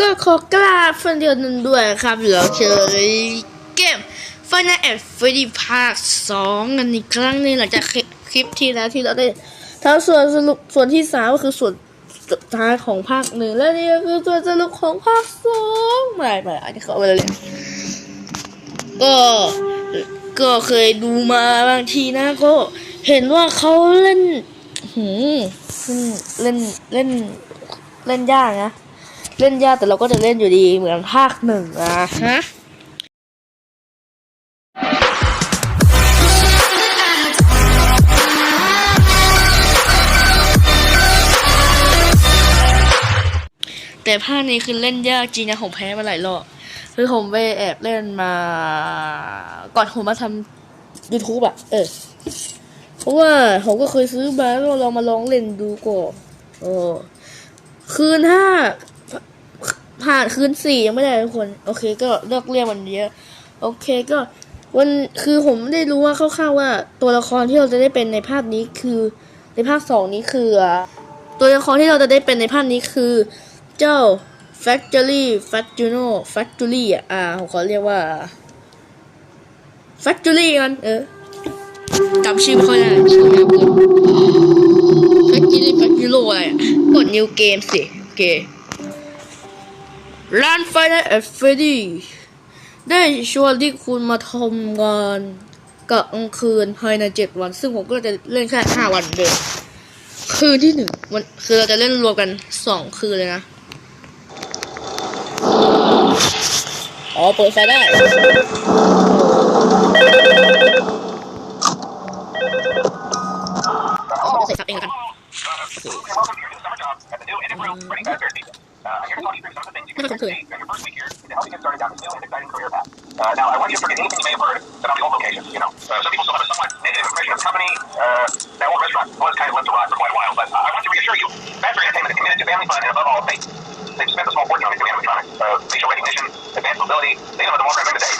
ก็ขอกราฟันเดียวนั้นด้วยครับเดี๋ยวเราเจอเกมฟันแอดฟรีภาคสองกันอีกครั้งนึงหลังจากคลิปที่แล้วที่เราได้ทั้งส่วนสรุปส่วนที่สามก็คือส่วนสุดท้ายของภาคหนึ่งและนี่ก็คือส่วนสรุปของภาคสองไม่ไม่อันนี้เขาเอาไปเลยก็ก็เคยดูมาบางทีนะก็เห็นว่าเขาเล่นหืมเล่นเล่นเล่นยากนะ เล่นยากแต่เราก็จะเล่นอยู่ดีเหมือนภาคหนึ่งอะฮะแต่ภาคนี้คือเล่นยากจริงนะผมแพ้มาหลายรอบคือผมไปแอบเล่นมา ก่อนผมมาทำ YouTube อะเออเพราะว่าผมก็เคยซื้อมาแล้วเรามาลองเล่นดูก่อนโอ้คืนห้า ผ่านคืนสี่ยังไม่ได้ทุกคน โอเค ก็เลือกเรียกวันเยอะโอเคก็วันคือผมได้รู้ว่าคร่าวๆว่า ตัวละครที่เราจะได้เป็นในภาคนี้คือในภาคสองนี้คือ ตัวละครที่เราจะได้เป็นในภาคนี้คือ เจ้า Factory Factuno Factory อะอ่าผมขอเรียกว่า Factory กันเออจำชื่อไม่ค่อยได้ชื่อไม่คุ้น Factory Factulo อะไรกด New Game สิโอเค ร้านไฟในเอฟเฟดี้ได้ชวนที่คุณมาทำงานกะกลางคืนภายในเจ็ดวัน ซึ่งผมก็จะเล่นแค่ห้าวันเดิมคืนที่หนึ่งวันคือเราจะเล่นรวมกันสองคืนเลยนะอ๋อเปิดไฟได้ใส่ซับเองกัน The I'm here to the path. Uh, now, I want you to forget anything you may have heard about the old location. You know, uh, some people still have a somewhat negative impression of the company. Uh, that old restaurant was kind of left to rot for quite a while, but I want to reassure you, Factory Entertainment is committed to family fun and above all, faith. They've spent a small fortune on these new animatronics, uh, facial recognition, advanced mobility. They know the more right today.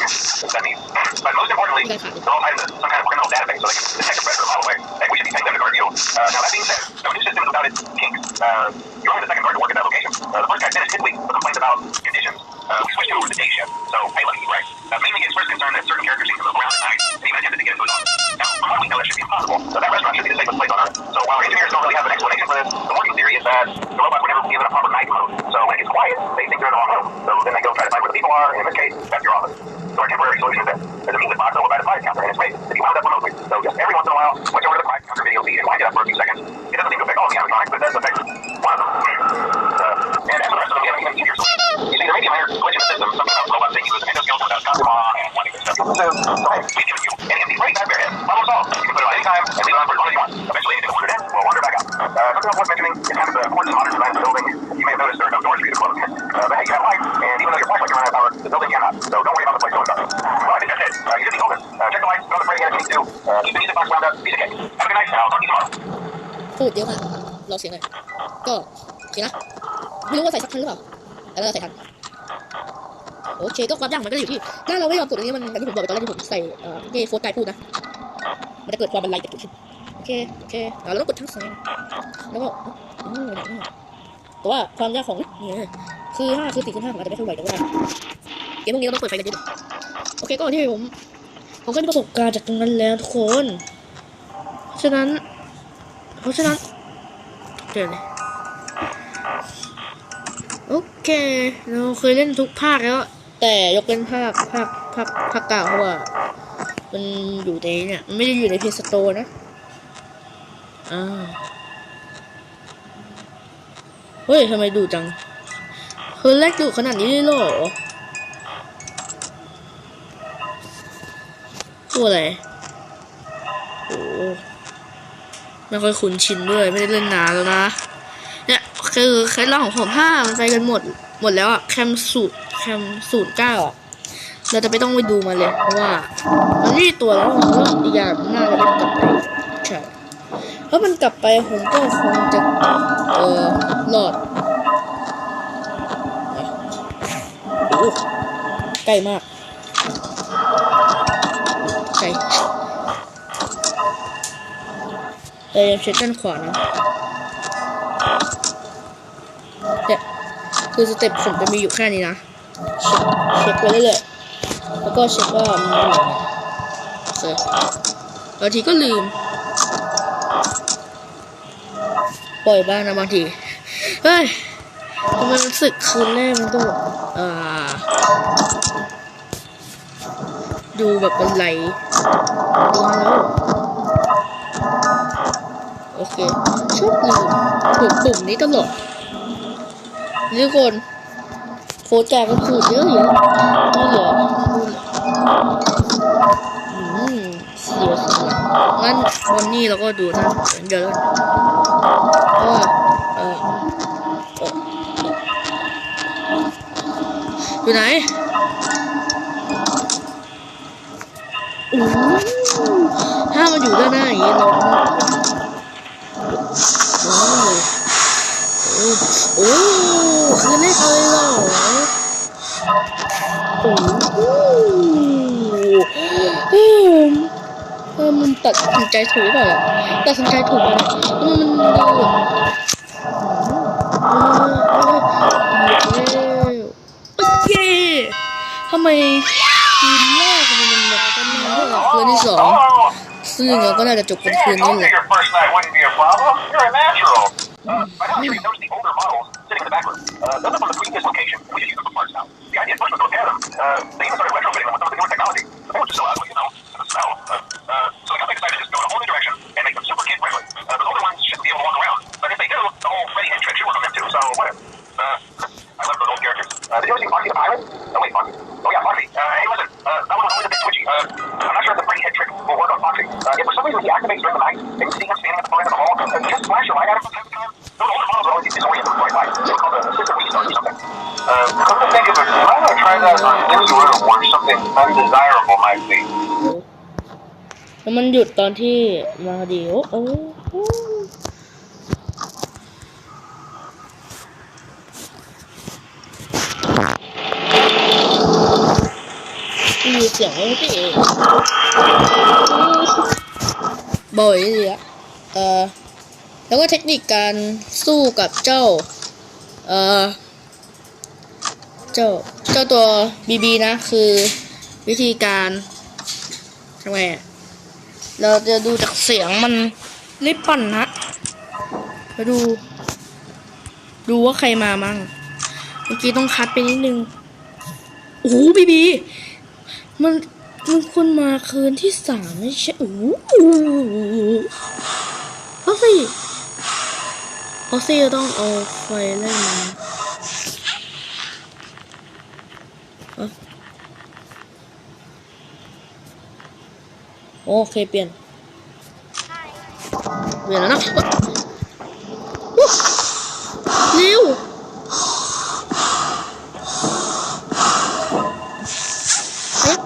That means, but most importantly, they're all tied into some kind of criminal database, so they can detect a predator a mile away. And we should be paying them to guard you. Uh, now, that being said, new its kinks. Uh, you're only the second guard to work at that location. Uh, the first guy finished his week with complaints about conditions. Uh, we switched over to day shift, so pay lucky, right? Uh, mainly his first concern that certain characters seem to move around at night, and even attempted to get food on. Now, from what we know, that should be impossible, so that restaurant should be the safest place on earth. So while our engineers don't really have an explanation for this, the working theory is that the robot would never given a proper night mode. So when it gets quiet, they think they're in the wrong room. So then they go try to find where the people are, and in this case, that's your office. So our temporary solution is this. There's a meatless box over by the fire counter, and it's made to be wound up remotely. So just every once in a while, switch over to the quiet counter video feed and wind it up for a few seconds. พูดเยอะมากรอเสียงหน่อยก็โอเคนะไม่รู้ว่าใส่สักทันหรือเปล่าแต่เราใส่ทันโอเคก็ความยากมันก็อยู่ที่ถ้าเราไม่ยอมกดตรงนี้มันอย่างที่ผมบอกไปตอนแรกที่ผมใส่เอ่อที่โฟร์ไกด์พูดนะมันจะเกิดความบันไลเกิดขึ้นโอเคโอเคเอาเราต้องกดทั้งสองแล้วก็อืมอย่างนี้แต่ว่าความยากของเนี่ยคือห้าคือสี่คือห้าอาจจะไม่เท่าไหร่แต่ว่าเกมพวกนี้เราต้องเปิดไฟกันเยอะโอเคก็ที่ผมผมก็มีประสบการณ์จากตรงนั้นแล้วทุกคน ฉะนั้น เพราะฉะนั้นเจอเลยโอเคเราเคยเล่นทุกภาคแล้ว แต่ยกเป็นภาคภาคภาคภาคเก่าเพราะว่า มันอยู่ในเนี่ยมันไม่ได้อยู่ในเพย์สโตร์นะอ่าเฮ้ยทำไมดูจังเฮ้ยแรกดูขนาดนี้เลยหรอตัวอะไร ไม่ค่อยคุ้นชินด้วยไม่ได้เล่นนานแล้วนะ เนี่ยคือเคล็ดลับของผมถ้ามันไปกันหมดหมดแล้วอะแคมสูตรแคมสูตรเก้าอะเราจะไม่ต้องไปดูมาเลยเพราะว่ามันไม่มีตัวแล้วผมว่าอีกอย่างน่าจะเป็นกลับไปใช่ถ้าะมันกลับไปผมก็คงจะเออรอดโอ้ใกล้มากใกล้ เออเช็ดด้านขวานะเนี่ยคือสเต็ปผมจะมีอยู่แค่นี้นะ เช็คไปเรื่อยๆแล้วก็เช็คว่ามันอยู่ไหนโอเคบางทีก็ลืม ปล่อยบ้างนะบางที เฮ้ยทำไมรู้สึกคืนแรกมันต้องแบบอ่า ดูแบบเป็นไหลดูแล้ว โอเคชอบลืมกดปุ่มนี้ตลอดทุกคนโฟร์แจกก็สูตรเยอะอยู่ไม่เหลืออืมเสียสิงั้นวันนี้เราก็ดูนะเดี๋ยวแล้วกันว่าเออเอออยู่ไหนอู้ถ้ามันอยู่ด้านหน้าอย่างนี้เรา โอ้โอ้คือเล่เอาเลยเหรอโอ้โหเออเออมันตัดสินใจถูกเปล่าเนี่ยตัดสินใจถูกเลยมันดูโอเคทำไมคืนแรกมันแบบกันมาเท่ากับคืนที่สอง soon uh, you're gonna get your yeah, good yeah, your first night wouldn't be a problem. You're a natural. Uh, by now, you notice the older models sitting in the back room. Uh, them are the previous location, which you the parts now. The idea first was to repair them. Uh, they Uh, come to think of it, you might want to try that on this room where something undesirable might be. แล้วมันหยุดตอนที่มาพอดีโอ้โอ้โอ้มีเสียงอะไรพี่เองบ่อยเลยอะเออ แล้วก็เทคนิคการสู้กับเจ้า เออเจ้า เจ้าตัวบีบีนะ คือวิธีการทำไงอะเราจะดูจากเสียงมันรีบปั่นนะมาดู ดูว่าใครมามั่ง เมื่อกี้ต้องคัดไปนิดนึง โอ้โหบีบี มันมันคนมาคืนที่สามไม่ใช่ โอ้โหเอา สิเอาสิต้องเอาไฟไล่มันเอาโอเคเปลี่ยน เปลี่ยนแล้วนะเร็วเอ๊ะ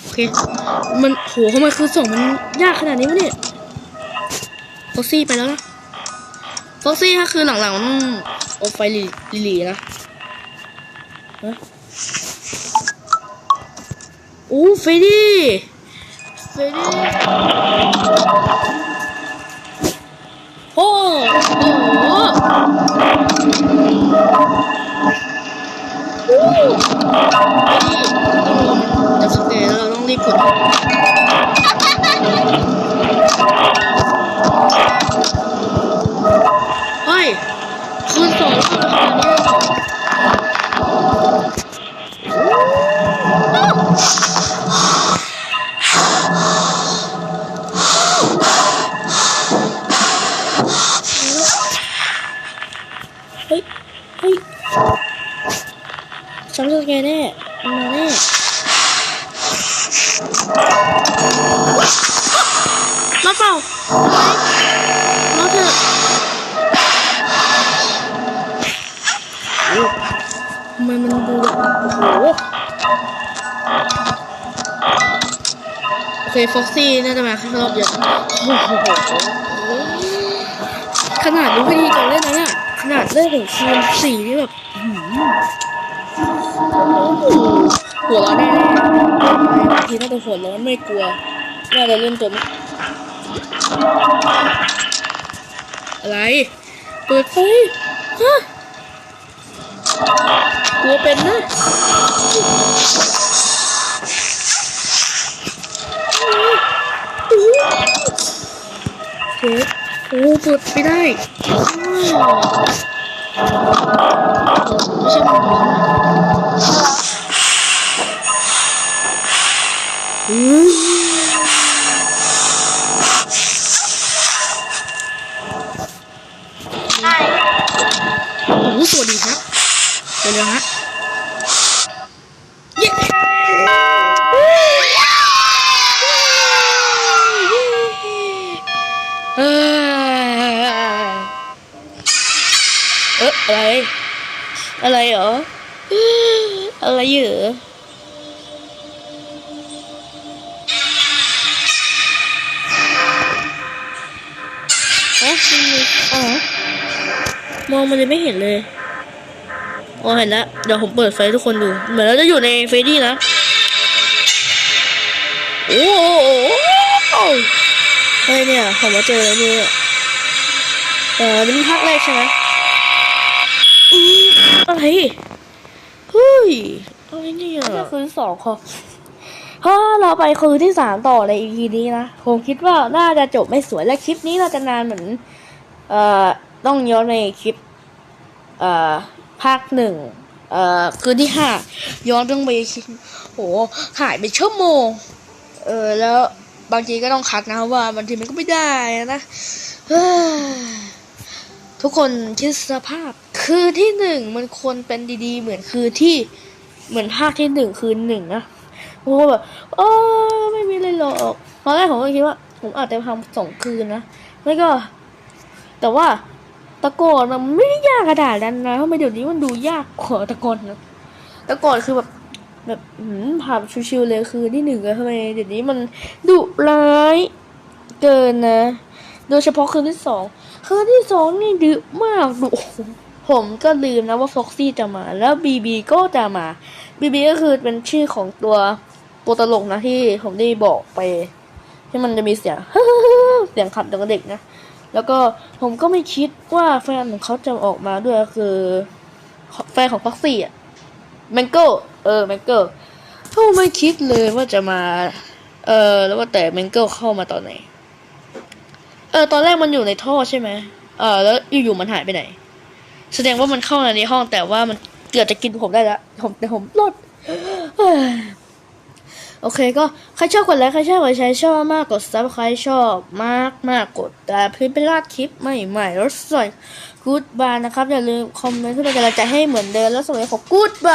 โอเค มันโหทำไมคือส่งมันยากขนาดนี้วะเนี่ย ฟ็อกซี่ไปแล้วนะฟ็อกซี่ถ้าคือหลังๆมันต้องอาไฟลิลิลีนะฮะโอ้เฟรดดี้เฟรดี้โอ้โหโอ้โหเฟรดี้ต้องรอมันจะสเตย์แล้วเราต้องรีบกด คืนสองแล้วขนาดนี้เลยเหรอเฮ้ย เฮ้ยจำสแกนแน่มันมาแน่มาเปล่ามา เคฟ็อกซี่น่าจะมาแค่รอบเยอ้โหขนาดรู้วิธีการเล่นนะเนี่ยขนาดเล่นถึงคืนสี่นี่แบบหูหัวร้อนแน่ๆบางทีน่าจะหัวร้อนไม่กลัวน่าจะเล่นตัวอะไร เปิดไฟฮะกลัวเป็นนะ โอ้โอ้เปิดไม่ได้อ้าวไม่ใช่มันอืมโอ้โหสวัสดีครับเดี๋ยวๆฮะ อะไร อะไรเหรอ อะไรเหรอฮะมันมีอ๋อ มองมันเลยไม่เห็นเลยอ๋อเห็นแล้ว เดี๋ยวผมเปิดไฟทุกคนดู เหมือนเราจะอยู่ในเฟรดี้นะ โอ้โหเฮ้ยเนี่ยผมมาเจอแล้วเนี่ยเออนี่มันภาคแรกใช่ไหม อืมอะไร เฮ้ย อะไรเนี่ยนี่คืนสองค่ะถ้าเราไปคืนที่สามต่อใน EP นี้นะ ผมคิดว่าน่าจะจบไม่สวยและคลิปนี้เราจะนานเหมือน เอ่อ ต้องย้อนในคลิป เอ่อ ภาคหนึ่ง เอ่อ คืนที่ห้าย้อนต้องไปคลิปโห หายไปชั่วโมง เออ แล้วบางทีก็ต้องคัดนะว่าบางทีมันก็ไม่ได้นะเฮ้ย ทุกคนคิดสภาพ คือที่หนึ่งมันควรเป็นดีๆ เหมือนคือที่เหมือนภาคที่หนึ่งคืนหนึ่งนะผมก็แบบโอ้ไม่มีเลยหรอกตอนแรกผมก็คิดว่า ผมอาจจะทำสองคืนนะแล้วก็ แต่ว่าตะโกนมันไม่ได้ยากกระดาษนั้นนะทำไมเดี๋ยวนี้มันดูยากกว่าตะโกนนะตะโกนคือแบบแบบผ่านชิวๆเลยคือที่หนึ่งอะทำไมเดี๋ยวนี้มันดุร้ายเกินนะ โดยเฉพาะคืนที่สองคืนที่สองนี่ดุมากดุผมก็ลืมนะว่าฟ็อกซี่จะมา แล้วบีบีก็จะมาบีบีก็คือเป็นชื่อของตัวตัวตลกนะที่ผมได้บอกไป ที่มันจะมีเสียงเสียงขับเด็กๆนะ แล้วก็ผมก็ไม่คิดว่าแฟนของเขาจะออกมาด้วยคือ แฟนของฟ็อกซี่อะแมงโก้เออแมงโก้เขาไม่คิดเลยว่าจะมา เออแล้วว่าแต่แมงโก้เข้ามาตอนไหน เออตอนแรกมันอยู่ในท่อใช่ไหมเออแล้วอยู่ๆมันหายไปไหน แสดงว่ามันเข้ามาในห้องแต่ว่ามันเกือบจะกินผมได้แล้วผมแต่ผมรอดโอเคก็ใครชอบกดไลค์ใครชอบกดแชร์ชอบมากกดซับใครชอบมากมากกดแต่เพื่อเป็นลาดคลิปใหม่ๆแล้วสวยกู๊ดบายนะครับ อย่าลืมคอมเมนต์เพื่อเป็นกำลังใจให้เหมือนเดิมแล้วสวัสดีขอกู๊ดบาย